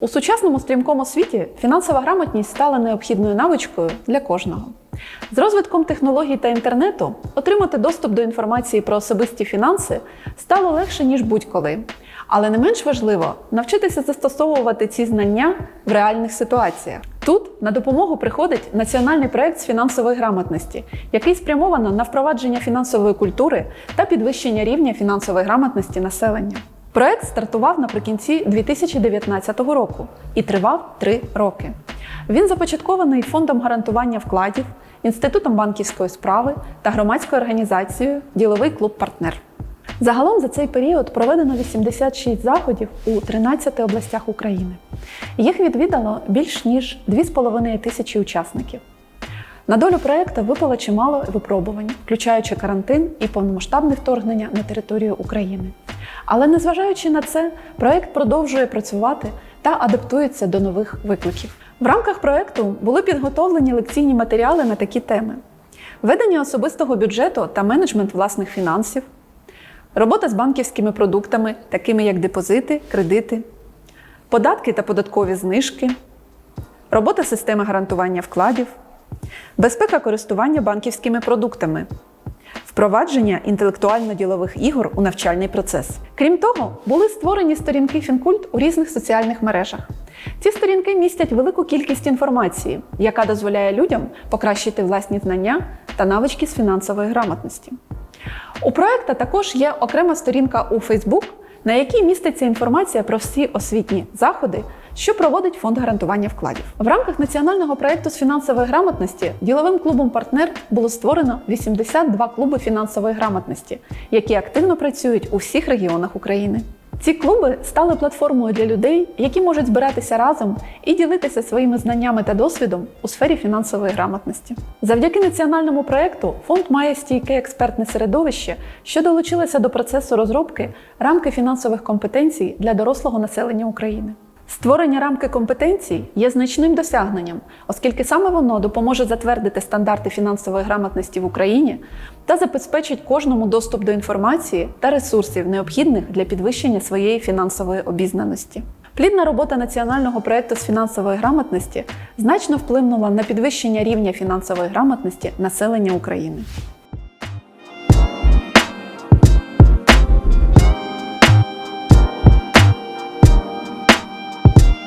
У сучасному стрімкому світі фінансова грамотність стала необхідною навичкою для кожного. З розвитком технологій та інтернету отримати доступ до інформації про особисті фінанси стало легше, ніж будь-коли. Але не менш важливо навчитися застосовувати ці знання в реальних ситуаціях. Тут на допомогу приходить національний проект з фінансової грамотності, який спрямовано на впровадження фінансової культури та підвищення рівня фінансової грамотності населення. Проект стартував наприкінці 2019 року і тривав три роки. Він започаткований фондом гарантування вкладів, інститутом банківської справи та громадською організацією Діловий клуб Партнер. Загалом за цей період проведено 86 заходів у 13 областях України. Їх відвідало більш ніж 2,5 тисячі учасників. На долю проекту випало чимало випробувань, включаючи карантин і повномасштабне вторгнення на територію України. Але незважаючи на це, проект продовжує працювати та адаптується до нових викликів. В рамках проекту були підготовлені лекційні матеріали на такі теми: ведення особистого бюджету та менеджмент власних фінансів, робота з банківськими продуктами, такими як депозити, кредити, податки та податкові знижки, робота системи гарантування вкладів, безпека користування банківськими продуктами, впровадження інтелектуально-ділових ігор у навчальний процес. Крім того, були створені сторінки Фінкульт у різних соціальних мережах. Ці сторінки містять велику кількість інформації, яка дозволяє людям покращити власні знання та навички з фінансової грамотності. У проекта також є окрема сторінка у Facebook, на якій міститься інформація про всі освітні заходи, що проводить фонд гарантування вкладів. В рамках національного проекту з фінансової грамотності діловим клубом партнер було створено 82 клуби фінансової грамотності, які активно працюють у всіх регіонах України. Ці клуби стали платформою для людей, які можуть збиратися разом і ділитися своїми знаннями та досвідом у сфері фінансової грамотності. Завдяки національному проекту фонд має стійке експертне середовище, що долучилося до процесу розробки рамки фінансових компетенцій для дорослого населення України. Створення рамки компетенцій є значним досягненням, оскільки саме воно допоможе затвердити стандарти фінансової грамотності в Україні та забезпечить кожному доступ до інформації та ресурсів, необхідних для підвищення своєї фінансової обізнаності. Плідна робота національного проекту з фінансової грамотності значно вплинула на підвищення рівня фінансової грамотності населення України.